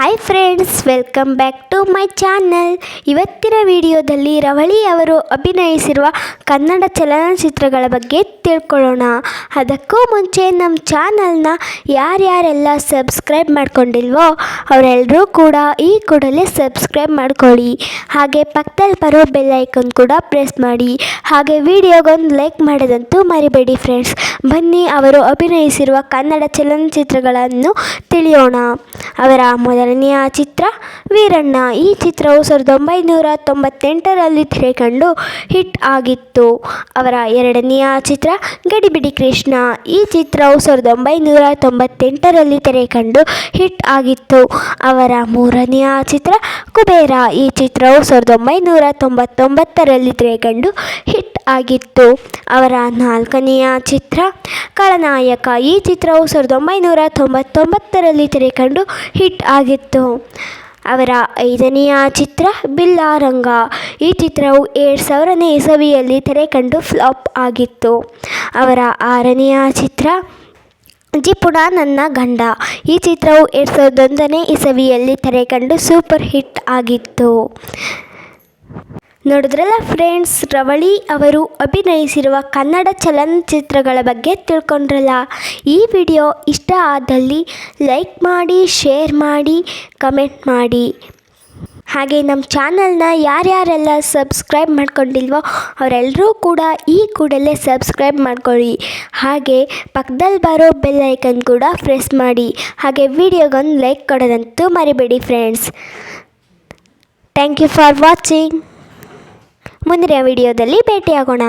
Hi friends welcome back to my channel ಇವತ್ತಿನ ವಿಡಿಯೋದಲ್ಲಿ ರವಳಿ ಅವರು ಅಭಿನಯಿಸಿರುವ ಕನ್ನಡ ಚಲನಚಿತ್ರಗಳ ಬಗ್ಗೆ ತಿಳ್ಕೊಳ್ಳೋಣ. ಅದಕ್ಕೂ ಮುಂಚೆ ನಮ್ಮ ಚಾನಲ್ನ ಯಾರ್ಯಾರೆಲ್ಲ ಸಬ್ಸ್ಕ್ರೈಬ್ ಮಾಡ್ಕೊಂಡಿಲ್ವೋ ಅವರೆಲ್ಲರೂ ಕೂಡ ಈ ಕೂಡಲೇ ಸಬ್ಸ್ಕ್ರೈಬ್ ಮಾಡ್ಕೊಳ್ಳಿ. ಹಾಗೆ ಪಕ್ಕದಲ್ಲಿ ಬರೋ ಬೆಲ್ಲೈಕನ್ ಕೂಡ ಪ್ರೆಸ್ ಮಾಡಿ. ಹಾಗೆ ವಿಡಿಯೋಗೊಂದು ಲೈಕ್ ಮಾಡೋದಂತೂ ಮರಿಬೇಡಿ ಫ್ರೆಂಡ್ಸ್ ಬನ್ನಿ ಅವರು ಅಭಿನಯಿಸಿರುವ ಕನ್ನಡ ಚಲನಚಿತ್ರಗಳನ್ನು ತಿಳಿಯೋಣ. ಅವರ ಮೊದಲನೆಯ ಚಿತ್ರ ವೀರಣ್ಣ. ಈ ಚಿತ್ರವು ಸಾವಿರದ ಒಂಬೈನೂರ ತೊಂಬತ್ತೆಂಟರಲ್ಲಿ ತೆರೆಕಂಡು ಹಿಟ್ ಆಗಿತ್ತು. ಅವರ ಎರಡನೆಯ ಚಿತ್ರ ಗಡಿಬಿಡಿ ಕೃಷ್ಣ. ಈ ಚಿತ್ರವು ಸಾವಿರದ ಒಂಬೈನೂರ ತೊಂಬತ್ತೆಂಟರಲ್ಲಿ ತೆರೆಕಂಡು ಹಿಟ್ ಆಗಿತ್ತು. ಅವರ ಮೂರನೆಯ ಚಿತ್ರ ಕುಬೇರ. ಈ ಚಿತ್ರವು ಸಾವಿರದ ಒಂಬೈನೂರ ತೊಂಬತ್ತೊಂಬತ್ತರಲ್ಲಿ ತೆರೆಕಂಡು ಆಗಿತ್ತು. ಅವರ ನಾಲ್ಕನೆಯ ಚಿತ್ರ ಖಳನಾಯಕ. ಈ ಚಿತ್ರವು ಸಾವಿರದ ಒಂಬೈನೂರ ತೊಂಬತ್ತೊಂಬತ್ತರಲ್ಲಿ ತೆರೆಕಂಡು ಹಿಟ್ ಆಗಿತ್ತು. ಅವರ ಐದನೆಯ ಚಿತ್ರ ಬಿಲ್ಲಾರಂಗ. ಈ ಚಿತ್ರವು ಎರಡು ಸಾವಿರನೇ ಇಸವಿಯಲ್ಲಿ ತೆರೆಕಂಡು ಫ್ಲಾಪ್ ಆಗಿತ್ತು. ಅವರ ಆರನೆಯ ಚಿತ್ರ ಜಿಪುಣ ನನ್ನ ಗಂಡ. ಈ ಚಿತ್ರವು ಎರಡು ಸಾವಿರದ ಒಂದನೇ ಇಸವಿಯಲ್ಲಿ ತೆರೆಕಂಡು ಸೂಪರ್ ಹಿಟ್ ಆಗಿತ್ತು. ನೋಡಿದ್ರಲ್ಲ ಫ್ರೆಂಡ್ಸ್, ರವಳಿ ಅವರು ಅಭಿನಯಿಸಿರುವ ಕನ್ನಡ ಚಲನಚಿತ್ರಗಳ ಬಗ್ಗೆ ತಿಳ್ಕೊಂಡ್ರಲ್ಲ. ಈ ವಿಡಿಯೋ ಇಷ್ಟ ಆದಲ್ಲಿ ಲೈಕ್ ಮಾಡಿ, ಶೇರ್ ಮಾಡಿ, ಕಮೆಂಟ್ ಮಾಡಿ. ಹಾಗೆ ನಮ್ಮ ಚಾನಲ್ನ ಯಾರ್ಯಾರೆಲ್ಲ ಸಬ್ಸ್ಕ್ರೈಬ್ ಮಾಡ್ಕೊಂಡಿಲ್ವೋ ಅವರೆಲ್ಲರೂ ಕೂಡ ಈ ಕೂಡಲೇ ಸಬ್ಸ್ಕ್ರೈಬ್ ಮಾಡ್ಕೊಳ್ಳಿ. ಹಾಗೆ ಪಕ್ಕದಲ್ಲಿ ಬರೋ ಬೆಲ್ ಐಕನ್ ಕೂಡ ಪ್ರೆಸ್ ಮಾಡಿ. ಹಾಗೆ ವಿಡಿಯೋಗೊಂದು ಲೈಕ್ ಕೊಡೋದಂತೂ ಮರಿಬೇಡಿ friends. Thank you for watching. ಮುಂದಿನ ವಿಡಿಯೋದಲ್ಲಿ ಭೇಟಿಯಾಗೋಣ.